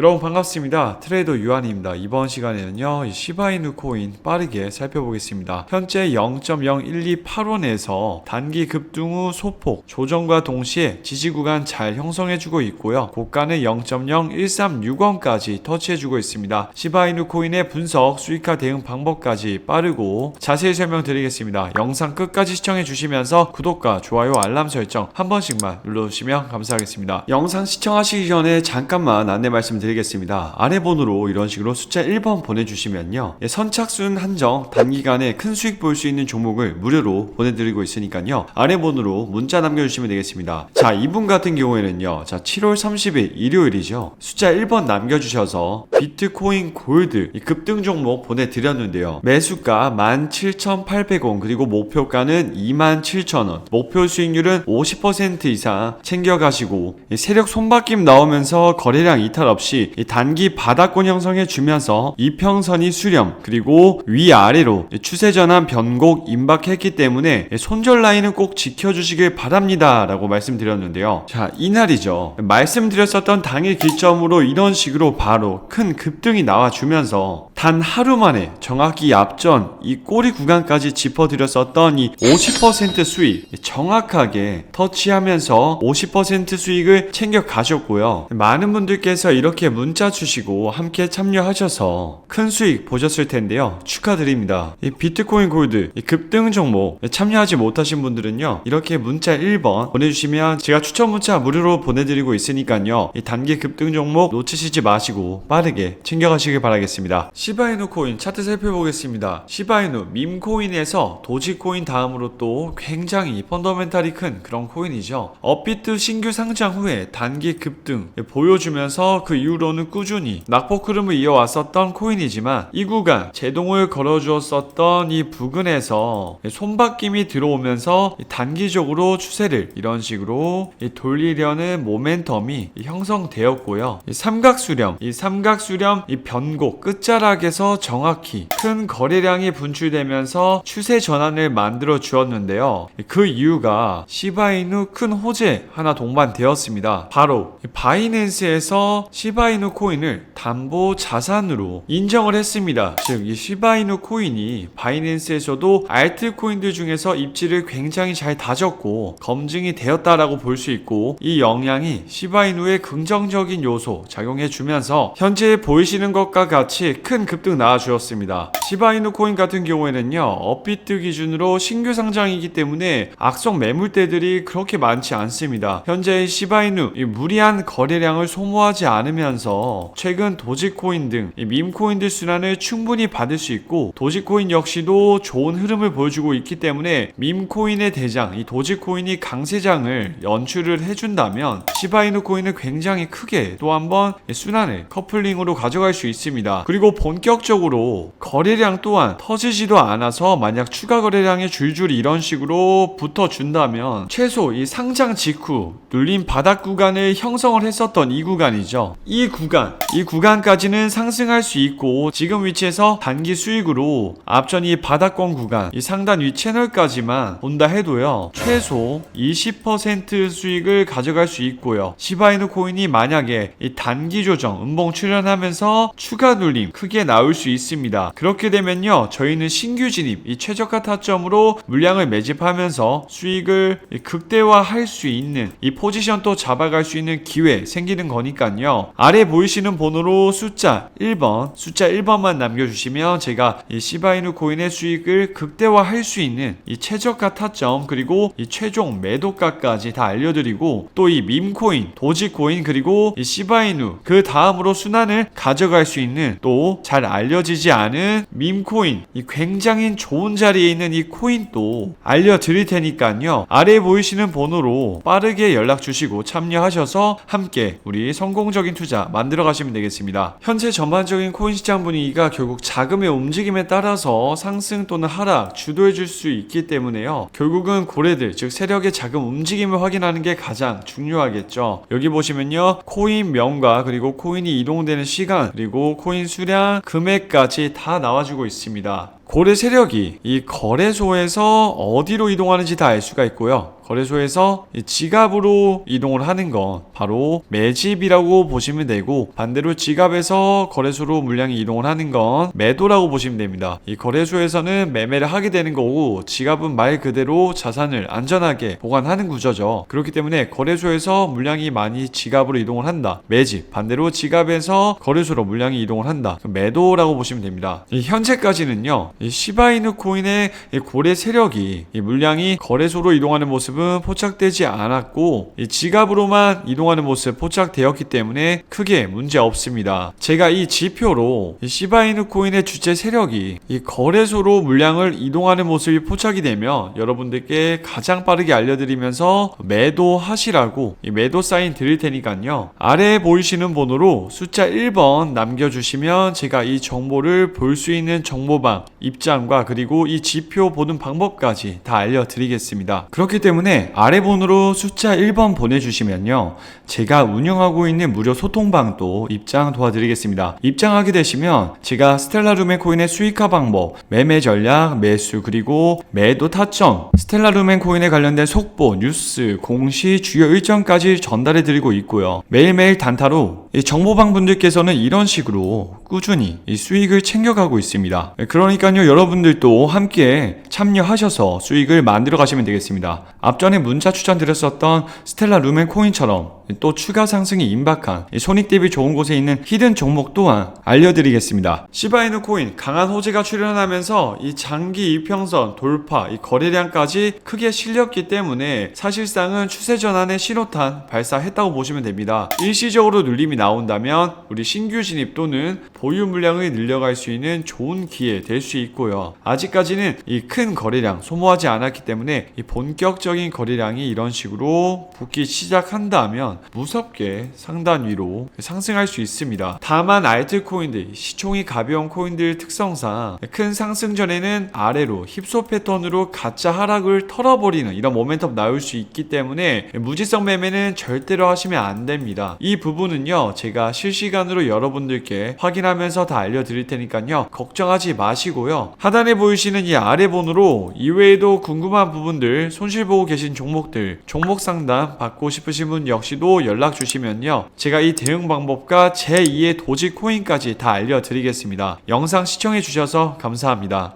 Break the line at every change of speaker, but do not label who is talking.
여러분 반갑습니다. 트레이더 유한입니다. 이번 시간에는요, 이 시바이누 코인 빠르게 살펴보겠습니다. 현재 0.01285원에서 단기 급등 후 소폭 조정과 동시에 지지 구간 잘 형성해주고 있고요. 고가는 0.0136원까지 터치해주고 있습니다. 시바이누 코인의 분석, 수익화 대응 방법까지 빠르고 자세히 설명드리겠습니다. 영상 끝까지 시청해 주시면서 구독과 좋아요, 알람 설정 한 번씩만 눌러주시면 감사하겠습니다. 영상 시청하시기 전에 잠깐만 안내 말씀드리겠습니다. 아래 번호로 이런 식으로 숫자 1번 보내주시면요. 예, 선착순 한정 단기간에 큰 수익 볼 수 있는 종목을 무료로 보내드리고 있으니까요. 아래 번호로 문자 남겨주시면 되겠습니다. 자, 이분 같은 경우에는요. 자, 7월 30일 일요일이죠. 숫자 1번 남겨주셔서 비트코인 골드 이 급등 종목 보내드렸는데요. 매수가 17,800원 그리고 목표가는 27,000원 목표 수익률은 50% 이상 챙겨가시고 이 세력 손바뀜 나오면서 거래량 이탈 없이 이 단기 바닥권 형성해 주면서 이평선이 수렴 그리고 위아래로 이 추세 전환 변곡 임박했기 때문에 이 손절 라인은 꼭 지켜주시길 바랍니다 라고 말씀드렸는데요 자 이날이죠 말씀드렸었던 당일 기점으로 이런 식으로 바로 큰 급등이 나와주면서 단 하루 만에 정확히 앞전 이 꼬리 구간까지 짚어드렸었던 이 50% 수익 정확하게 터치하면서 50% 수익을 챙겨 가셨고요. 많은 분들께서 이렇게 문자 주시고 함께 참여하셔서 큰 수익 보셨을 텐데요. 축하드립니다. 이 비트코인 골드 이 급등 종목 참여하지 못하신 분들은요. 이렇게 문자 1번 보내주시면 제가 추천 문자 무료로 보내드리고 있으니까요. 이 단기 급등 종목 놓치시지 마시고 빠르게 챙겨가시길 바라겠습니다. 시바이누 코인 차트 살펴보겠습니다. 시바이누 밈코인에서 도지코인 다음으로 또 굉장히 펀더멘탈이 큰 그런 코인이죠. 업비트 신규 상장 후에 단기 급등 보여주면서 그 이후 로는 꾸준히 낙폭 흐름을 이어왔었던 코인이지만 이 구간 제동을 걸어주었었던 이 부근에서 손바뀜이 들어오면서 단기적으로 추세를 이런 식으로 돌리려는 모멘텀이 형성되었고요. 이 삼각수렴, 이 삼각수렴 이 변곡 끝자락에서 정확히 큰 거래량이 분출되면서 추세 전환을 만들어 주었는데요. 그 이유가 시바이누 큰 호재 하나 동반되었습니다. 바로 이 바이낸스에서 시바 이누 코인을 담보 자산으로 인정을 했습니다. 즉, 이 시바이누 코인이 바이낸스에서도 알트코인들 중에서 입지를 굉장히 잘 다졌고 검증이 되었다라고 볼 수 있고 이 영향이 시바이누의 긍정적인 요소 작용해 주면서 현재 보이시는 것과 같이 큰 급등 나와 주었습니다. 시바이누 코인 같은 경우에는요. 업비트 기준으로 신규 상장이기 때문에 악성 매물대들이 그렇게 많지 않습니다. 현재 시바이누 이 무리한 거래량을 소모하지 않으면 서 최근 도지코인 등이 밈코인들 순환을 충분히 받을 수 있고 도지코인 역시도 좋은 흐름을 보여주고 있기 때문에 밈코인의 대장 이 도지코인이 강세장을 연출을 해준다면 시바이누 코인은 굉장히 크게 또 한번 순환을 커플링으로 가져갈 수 있습니다. 그리고 본격적으로 거래량 또한 터지지도 않아서 만약 추가 거래량이 줄줄이 이런 식으로 붙어준다면 최소 이 상장 직후 눌린 바닥 구간을 형성을 했었던 이 구간이죠. 이 구간, 이 구간까지는 상승할 수 있고 지금 위치에서 단기 수익으로 앞전 이 바닥권 구간, 이 상단 위 채널까지만 본다 해도요. 최소 20% 수익을 가져갈 수 있고요. 시바이누 코인이 만약에 이 단기 조정, 음봉 출현하면서 추가 눌림 크게 나올 수 있습니다. 그렇게 되면요. 저희는 신규 진입, 이 최저가 타점으로 물량을 매집하면서 수익을 이 극대화할 수 있는 이 포지션 또 잡아갈 수 있는 기회 생기는 거니까요. 아래 보이시는 번호로 숫자 1번, 숫자 1번만 남겨주시면 제가 이 시바이누 코인의 수익을 극대화할 수 있는 이 최저가 타점 그리고 이 최종 매도가까지 다 알려드리고 또 이 밈코인, 도지코인 그리고 이 시바이누 그 다음으로 순환을 가져갈 수 있는 또 잘 알려지지 않은 밈코인 이 굉장히 좋은 자리에 있는 이 코인도 알려드릴 테니까요. 아래 보이시는 번호로 빠르게 연락 주시고 참여하셔서 함께 우리 성공적인 투자 만들어 가시면 되겠습니다. 현재 전반적인 코인 시장 분위기가 결국 자금의 움직임에 따라서 상승 또는 하락 주도해 줄 수 있기 때문에요. 결국은 고래들 즉 세력의 자금 움직임을 확인하는 게 가장 중요하겠죠. 여기 보시면요. 코인 명과 그리고 코인이 이동되는 시간 그리고 코인 수량 금액까지 다 나와주고 있습니다. 고래 세력이 이 거래소에서 어디로 이동하는지 다 알 수가 있고요. 거래소에서 이 지갑으로 이동을 하는 건 바로 매집이라고 보시면 되고 반대로 지갑에서 거래소로 물량이 이동을 하는 건 매도라고 보시면 됩니다. 이 거래소에서는 매매를 하게 되는 거고 지갑은 말 그대로 자산을 안전하게 보관하는 구조죠. 그렇기 때문에 거래소에서 물량이 많이 지갑으로 이동을 한다. 매집 반대로 지갑에서 거래소로 물량이 이동을 한다. 그럼 매도라고 보시면 됩니다. 이 현재까지는요. 이 시바이누 코인의 이 고래 세력이 이 물량이 거래소로 이동하는 모습은 포착되지 않았고 이 지갑으로만 이동하는 모습 포착되었기 때문에 크게 문제 없습니다. 제가 이 지표로 이 시바이누 코인의 주체 세력이 이 거래소로 물량을 이동하는 모습이 포착이 되면 여러분들께 가장 빠르게 알려드리면서 매도하시라고 이 매도 사인 드릴 테니까요. 아래에 보이시는 번호로 숫자 1번 남겨주시면 제가 이 정보를 볼 수 있는 정보방 입장과 그리고 이 지표 보는 방법까지 다 알려드리겠습니다. 그렇기 때문에 아래 번호로 숫자 1번 보내주시면요. 제가 운영하고 있는 무료 소통방도 입장 도와드리겠습니다. 입장하게 되시면 제가 스텔라루멘 코인의 수익화 방법, 매매 전략, 매수 그리고 매도 타점, 스텔라루멘 코인에 관련된 속보, 뉴스, 공시, 주요 일정까지 전달해 드리고 있고요. 매일매일 단타로 이 정보방 분들께서는 이런 식으로 꾸준히 이 수익을 챙겨가고 있습니다. 그러니까요, 여러분들도 함께 참여하셔서 수익을 만들어 가시면 되겠습니다. 앞전에 문자 추천드렸었던 스텔라 루멘 코인처럼 또 추가 상승이 임박한 이 손익 대비 좋은 곳에 있는 히든 종목 또한 알려드리겠습니다. 시바이누 코인 강한 호재가 출현하면서 이 장기 이평선 돌파, 이 거래량까지 크게 실렸기 때문에 사실상은 추세 전환의 신호탄 발사했다고 보시면 됩니다. 일시적으로 눌림이 나온다면 우리 신규 진입 또는 보유 물량을 늘려갈 수 있는 좋은 기회 될 수 있고요. 아직까지는 이 큰 거래량 소모하지 않았기 때문에 이 본격적인 거래량이 이런 식으로 붙기 시작한다면 무섭게 상단 위로 상승할 수 있습니다. 다만 알트코인들, 시총이 가벼운 코인들 특성상 큰 상승 전에는 아래로 힙소 패턴으로 가짜 하락을 털어버리는 이런 모멘텀 나올 수 있기 때문에 무지성 매매는 절대로 하시면 안 됩니다. 이 부분은요, 제가 실시간으로 여러분들께 확인하 면서 다 알려드릴 테니까요, 걱정하지 마시고요. 하단에 보이시는 이 아래 번호로 이외에도 궁금한 부분들, 손실 보고 계신 종목들, 종목 상담 받고 싶으신 분 역시도 연락 주시면요, 제가 이 대응 방법과 제2의 도지 코인까지 다 알려드리겠습니다. 영상 시청해 주셔서 감사합니다.